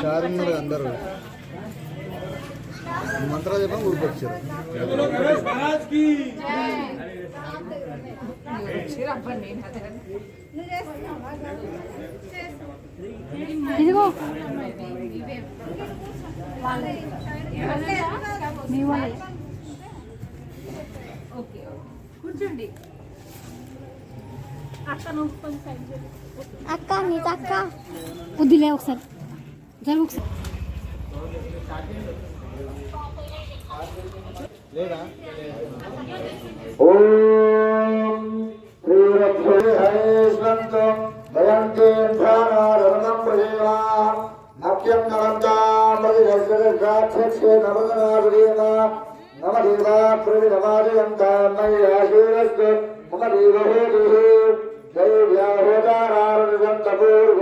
షార్ ఉన్నారు అందరు. మంత్రాలు చెప్పడం ఊరికొచ్చారు. ఇదిగో. కూర్చోండి. అక్క నువ్వు కొంచెం సైడ్ చేయి. అక్క నీత అక్క. వద్దులే ఒకసారి. ओम त्रिरक्षे हरे संत भयंते ध्यानारणं प्रजेवा नक्यं नरंता परिवर्तनक्षे नवदनागरेण नम देवा प्रविधमादयन्ता मयि आशीरस्तु मम देवो देहे दैव्याहोदारारणं तपोर्व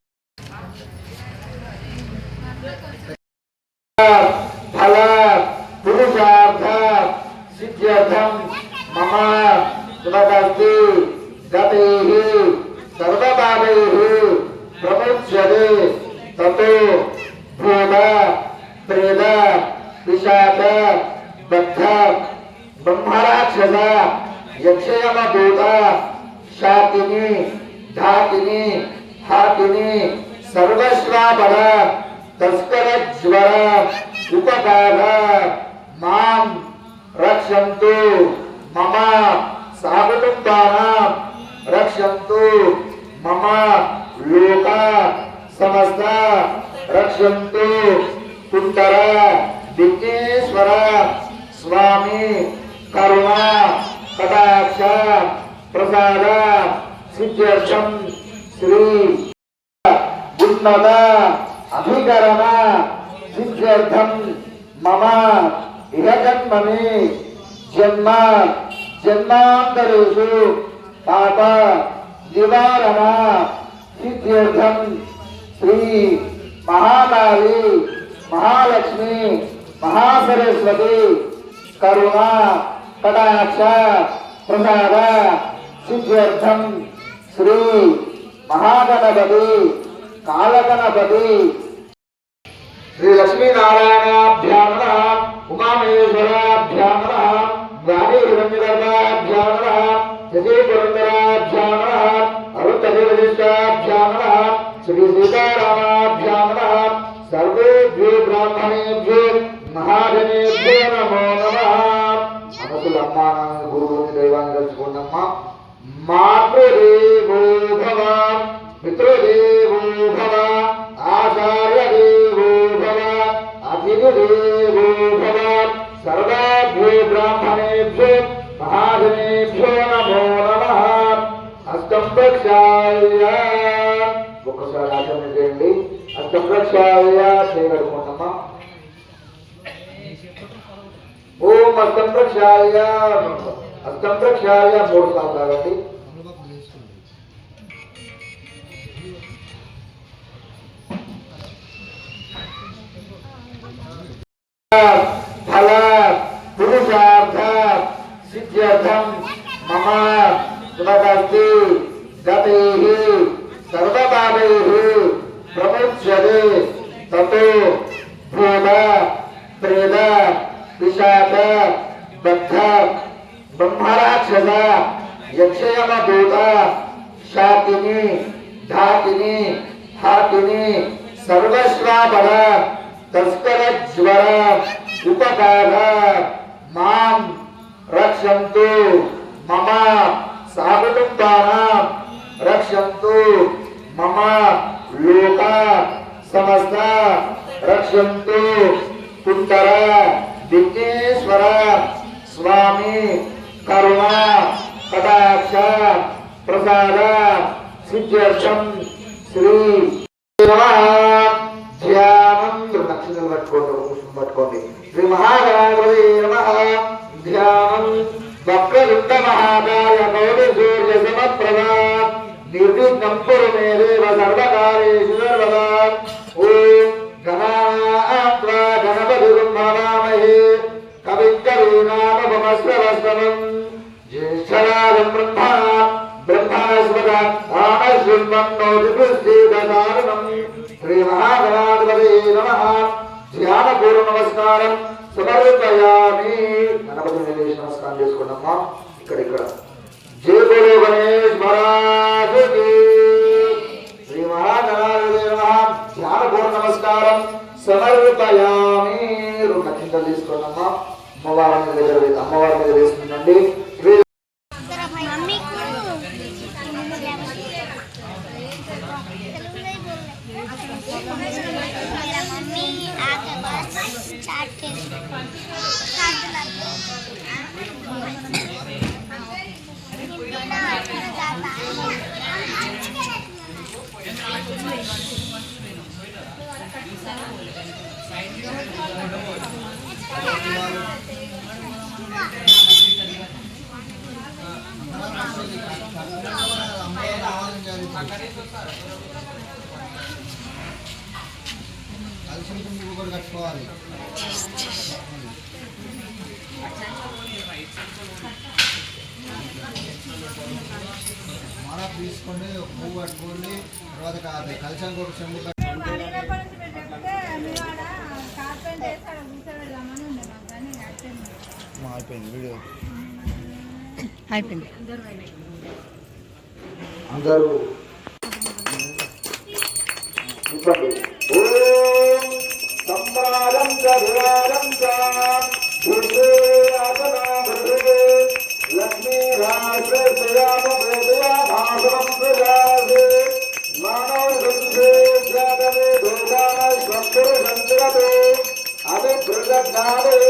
సుమదస్తి గతై సర్వపాదై ప్రముచ్యతే తతో భూత ప్రేత పిశాచ బద్ధ బ్రహ్మరాక్షస యక్షయమ దూత శాకిని ధాకిని హాకిని సర్వశ్రాపద తస్కర జ్వర ఉపకార మాం రక్షంతు మమ సాకుటుంబానాం రక్షంతు మమ లోక సమస్త రక్షంతు కుంటర విఘ్నేశ్వర స్వామి కరుణ కటాక్ష ప్రసాద సిద్ధ్యర్థం శ్రీ ఉన్నత అధికరణ సిద్ధ్యర్థం మమ ఇహ జన్మని జన్మ జన్మాంతరేషు పాప నివారణ సిద్ధ్యర్థం శ్రీ మహాకాళి మహాలక్ష్మి మహాసరస్వతి కరుణ కటాక్ష ప్రసాద సిద్ధ్యర్థం శ్రీ మహాగణపతి కాళగణపతి శ్రీ లక్ష్మీనారాయణ శ్రీ సీతారామాభ్యాం నమః సర్వేభ్యో బ్రాహ్మణేభ్యో మహాజనేభ్యో నమో నమః మనసులు అమ్మా నాన్న గురువుని దైవాన్ని కలుసుకోండమ్మా మాతృదేవో భవ పితృదేవో భవ ఆచార్యదేవో భవ అతిథిదేవో భవ సర్వాభ్యో బ్రాహ్మణేభ్యో మహాజనేభ్యో నమో నమః అష్టం ప్రక్షాయ ఒక్కసారి ఆచరణ చేయండి. అష్టం ప్రక్షాయ ఓం అష్టం ప్రక్షాయ అష్టం ప్రక్షాయ మూడు సార్లు కాబట్టి ఫల పురుషార్థ సిద్ధ్యర్థం మమ సుమదస్తి मुच्यते ततो भूम, प्रेम विशाख बद्ध ब्रह्मराक्षसा यक्षयम दूता शाकिनी, धाकिनी, हाकिनी, सर्वश्रावण, तस्कर ज्वरा उपकार माम रक्षन्तु, मम साकुटुम्बानां रक्षन्तु, मम సమస్త రక్షంతు. కుంటర విఘ్నేశ్వర స్వామి కరుణ కటాక్ష ప్రసాద సిద్ధ్యర్థం శ్రీ ధ్యానం. నక్షత్రం పట్టుకోండి పుష్పం పట్టుకోండి. శ్రీ మహాగణాధిపతి నమః. ధ్యానం. వక్రదుండ మహాకాయ కౌటి సూర్య సమప్రభ నిర్విఘ్నం కురు మే దేవ సర్వకార్యేషు సర్వదా ఓం గణాత్వా గణపతిం భవామహే కవిం కవీనామపమస్రవస్తమం జ్యేష్ఠరాజం బ్రహ్మా బ్రహ్మాస్పద ఆనశృణ్వం ధ్యానపూర్వ నమస్కారం సమర్పయామి గణపతి నమస్కారం ఇక్కడ ఇక్కడ। జయ గురు గణేష్ మహారాజుకి. శ్రీ మహాగణాధిపతి నమస్కారం. సమర్పయామి. రెండు కింద తీసుకోండమ్మా అమ్మవారి మీద దగ్గర అమ్మవారి మీద వేస్తుందండి కట్టుకోవాలి మన తీసుకోండి పువ్వు పట్టుకోండి తర్వాత కాదు కలిసి ఒక చెంబు అయిపోయింది వీడియో అయిపోయింది అందరూ ఇవ్వండి ఓం